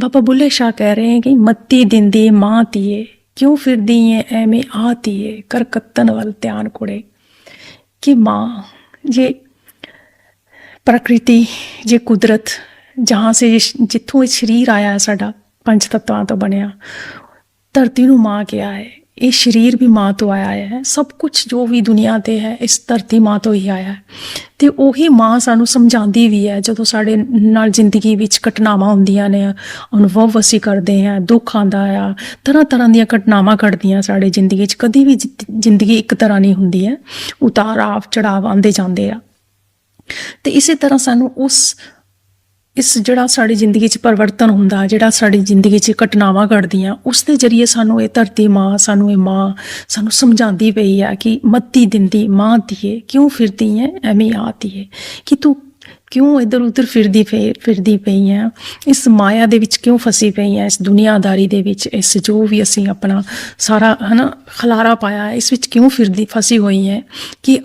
ਬਾਬਾ ਬੁੱਲੇ ਸ਼ਾਹ ਕਹਿ ਰਹੇ ਹੈ ਕਿ ਮੱਤੀ ਦਿੰਦੀ ਮਾਂ ਧੀਏ, ਕਿਉਂ ਫਿਰਦੀ ਏ, ਐਵੇਂ ਆ ਧੀਏ, ਕਰ ਵੱਲ ਧਿਆਨ ਕੁੜੇ। ਕਿ ਮਾਂ, ਜੇ ਪ੍ਰਕਿਰਤੀ, ਜੇ ਕੁਦਰਤ, ਜਹਾਂ ਸੇ ਜਿੱਥੋਂ ਇਹ ਸਰੀਰ ਆਇਆ ਸਾਡਾ, ਪੰਜ ਤੱਤਾਂ ਤੋਂ ਬਣਿਆ, ਧਰਤੀ ਨੂੰ ਮਾਂ ਕਿਹਾ ਹੈ। ਇਹ ਸਰੀਰ ਵੀ ਮਾਂ ਤੋਂ ਆਇਆ ਹੈ, ਸਭ ਕੁਝ ਜੋ ਵੀ ਦੁਨੀਆ ਤੇ ਹੈ, ਇਸ ਧਰਤੀ ਮਾਂ ਤੋਂ ਹੀ ਆਇਆ ਹੈ। ਤੇ ਉਹੀ ਮਾਂ ਸਾਨੂੰ ਸਮਝਾਉਂਦੀ ਵੀ ਹੈ, ਜਦੋਂ ਸਾਡੇ ਨਾਲ ਜ਼ਿੰਦਗੀ ਵਿੱਚ ਘਟਨਾਵਾਂ ਹੁੰਦੀਆਂ ਨੇ, ਅਨੁਭਵ ਅਸੀਂ ਕਰਦੇ ਹਾਂ, ਦੁੱਖ ਆਂਦਾ ਆ ਤਰ੍ਹਾਂ ਤਰ੍ਹਾਂ ਦੀਆਂ ਘਟਨਾਵਾਂ ਘਟਦੀਆਂ ਸਾਡੇ ਜ਼ਿੰਦਗੀ 'ਚ ਕਦੀ ਵੀ ਜ਼ਿੰਦਗੀ ਇੱਕ ਤਰ੍ਹਾਂ ਨਹੀਂ ਹੁੰਦੀ ਹੈ। ਉਤਾਰ ਚੜਾਵ ਆਉਂਦੇ ਜਾਂਦੇ ਆ। ਤੇ ਇਸੇ ਤਰ੍ਹਾਂ ਸਾਨੂੰ ਉਸ ਇਸ ਜਿਹੜਾ ਸਾਡੀ ਜ਼ਿੰਦਗੀ 'ਚ ਪਰਿਵਰਤਨ ਹੁੰਦਾ, ਜਿਹੜਾ ਸਾਡੀ ਜ਼ਿੰਦਗੀ 'ਚ ਘਟਨਾਵਾਂ ਘਟਦੀਆਂ, ਉਸ ਦੇ ਜ਼ਰੀਏ ਸਾਨੂੰ ਇਹ ਧਰਤੀ ਮਾਂ, ਸਾਨੂੰ ਇਹ ਮਾਂ ਸਾਨੂੰ ਸਮਝਾਉਂਦੀ ਪਈ ਆ ਕਿ ਮੱਤੀ ਦਿੰਦੀ, ਮਾਂ ਦੀਏ ਕਿਉਂ ਫਿਰਦੀ ਹੈ ਐਵੇਂ ਆਤੀ ਹੈ ਕਿ ਤੂੰ ਕਿਉਂ ਇਧਰ ਉਧਰ ਫਿਰਦੀ ਪਈ ਫਿਰਦੀ ਪਈ ਹੈ ਇਸ ਮਾਇਆ ਦੇ ਵਿੱਚ ਕਿਉਂ ਫਸੀ ਪਈ ਹੈ ਇਸ ਦੁਨੀਆਦਾਰੀ ਦੇ ਵਿੱਚ, ਇਸ ਜੋ ਵੀ ਅਸੀਂ ਆਪਣਾ ਸਾਰਾ ਹਨਾ ਖਲਾਰਾ ਪਾਇਆ, ਇਸ ਵਿੱਚ ਕਿਉਂ ਫਿਰਦੀ, ਫਸੀ ਹੋਈ ਹੈ ਕਿ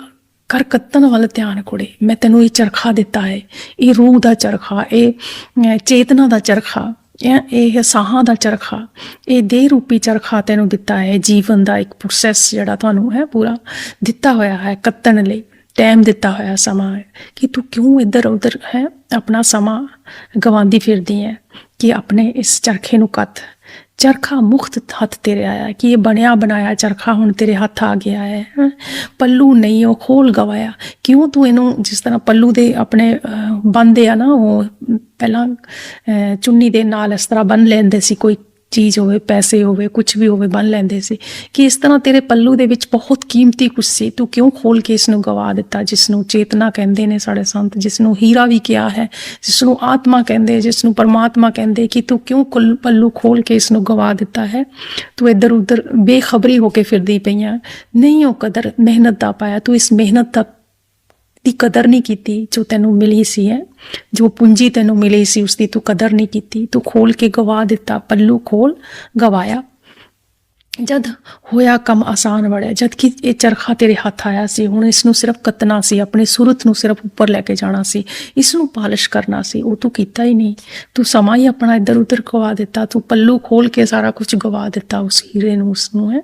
ਕਰ ਕੱਤਣ ਵੱਲ ਧਿਆਨ ਕੁੜੇ, ਮੈਂ ਤੈਨੂੰ ਇਹ ਚਰਖਾ ਦਿੱਤਾ ਹੈ ਇਹ ਰੂਹ ਦਾ ਚਰਖਾ, ਇਹ ਚੇਤਨਾ ਦਾ ਚਰਖਾ, ਇਹ ਇਹ ਸਾਹਾਂ ਦਾ ਚਰਖਾ, ਇਹ ਦੇਹ ਰੂਪੀ ਚਰਖਾ ਤੈਨੂੰ ਦਿੱਤਾ ਹੈ ਜੀਵਨ ਦਾ ਇੱਕ ਪ੍ਰੋਸੈਸ ਜਿਹੜਾ ਤੁਹਾਨੂੰ ਹੈ ਪੂਰਾ ਦਿੱਤਾ ਹੋਇਆ ਹੈ, ਕੱਤਣ ਲਈ ਟਾਈਮ ਦਿੱਤਾ ਹੋਇਆ ਸਮਾਂ ਹੈ, ਕਿ ਤੂੰ ਕਿਉਂ ਇੱਧਰ ਉੱਧਰ ਹੈ, ਆਪਣਾ ਸਮਾਂ ਗਵਾਉਂਦੀ ਫਿਰਦੀ ਹੈ, ਕਿ ਆਪਣੇ ਇਸ ਚਰਖੇ ਨੂੰ ਕੱਤ। ਚਰਖਾ ਮੁਖਤ ਹੱਥ ਤੇਰੇ ਆਇਆ ਕਿ ਇਹ ਬਣਿਆ ਬਣਾਇਆ ਚਰਖਾ ਹੁਣ ਤੇਰੇ ਹੱਥ ਆ ਗਿਆ ਹੈ ਹੈਂ। ਪੱਲੂ ਨਹੀਂ ਉਹ ਖੋਲ ਗਵਾਇਆ ਕਿਉਂ ਤੂੰ ਇਹਨੂੰ ਜਿਸ ਤਰ੍ਹਾਂ ਪੱਲੂ ਦੇ ਆਪਣੇ ਅਹ, ਆ ਨਾ ਉਹ ਪਹਿਲਾਂ ਚੁੰਨੀ ਦੇ ਨਾਲ ਇਸ ਤਰ੍ਹਾਂ ਬੰਨ ਲੈਂਦੇ ਸੀ ਕੋਈ ਚੀਜ਼ ਹੋਵੇ, ਪੈਸੇ ਹੋਵੇ ਕੁਝ ਵੀ ਹੋਵੇ, ਬੰਨ ਲੈਂਦੇ ਸੀ। ਕਿ ਇਸ ਤਰ੍ਹਾਂ ਤੇਰੇ ਪੱਲੂ ਦੇ ਵਿੱਚ ਬਹੁਤ ਕੀਮਤੀ ਕੁਝ ਸੀ। ਤੂੰ ਕਿਉਂ ਖੋਲ ਕੇ ਇਸ ਨੂੰ ਗਵਾ ਦਿੱਤਾ? ਜਿਸ ਨੂੰ ਚੇਤਨਾ ਕਹਿੰਦੇ ਨੇ ਸਾਡੇ ਸੰਤ ਜਿਸ ਨੂੰ ਹੀਰਾ ਵੀ ਕਿਹਾ ਹੈ ਜਿਸ ਨੂੰ ਆਤਮਾ ਕਹਿੰਦੇ ਜਿਸ ਨੂੰ ਪਰਮਾਤਮਾ ਕਹਿੰਦੇ ਕਿ ਤੂੰ ਕਿਉਂ ਕੁੱਲ ਪੱਲੂ ਖੋਲ ਕੇ ਇਸ ਨੂੰ ਗਵਾ ਦਿੱਤਾ ਹੈ? ਤੂੰ ਇੱਧਰ ਉੱਧਰ ਬੇਖਬਰੀ ਹੋ ਕੇ ਫਿਰਦੀ ਪਈਆਂ ਨਹੀਂ ਉਹ ਕਦਰ ਮਿਹਨਤ ਦਾ ਪਾਇਆ। ਤੂੰ ਇਸ ਮਿਹਨਤ ਦਾ ਦੀ ਕਦਰ ਨਹੀਂ ਕੀਤੀ ਜੋ ਤੈਨੂੰ ਮਿਲੀ ਸੀ ਹੈ। ਜੋ ਪੂੰਜੀ ਤੈਨੂੰ ਮਿਲੀ ਸੀ ਉਸ ਦੀ ਤੂੰ ਕਦਰ ਨਹੀਂ ਕੀਤੀ। ਤੂੰ ਖੋਲ ਕੇ ਗਵਾ ਦਿੱਤਾ, ਪੱਲੂ ਖੋਲ, ਗਵਾਇਆ। ਜਦ ਹੋਇਆ ਕੰਮ ਆਸਾਨ ਵੜਿਆ, ਜਦ ਕਿ ਇਹ ਚਰਖਾ ਤੇਰੇ ਹੱਥ ਆਇਆ ਸੀ, ਹੁਣ ਇਸ ਨੂੰ ਸਿਰਫ ਕੱਤਣਾ ਸੀ, ਆਪਣੇ ਸੂਰਤ ਨੂੰ ਸਿਰਫ ਉੱਪਰ ਲੈ ਕੇ ਜਾਣਾ ਸੀ ਇਸ ਨੂੰ ਪਾਲਿਸ਼ ਕਰਨਾ ਸੀ, ਉਹ ਤੂੰ ਕੀਤਾ ਹੀ ਨਹੀਂ। ਤੂੰ ਸਮਾਂ ਹੀ ਆਪਣਾ ਇੱਧਰ ਉੱਧਰ ਗਵਾ ਦਿੱਤਾ, ਤੂੰ ਪੱਲੂ ਖੋਲ ਕੇ ਸਾਰਾ ਕੁਝ ਗਵਾ ਦਿੱਤਾ, ਉਸ ਹੀਰੇ ਨੂੰ ਉਸ ਨੂੰ ਹੈ।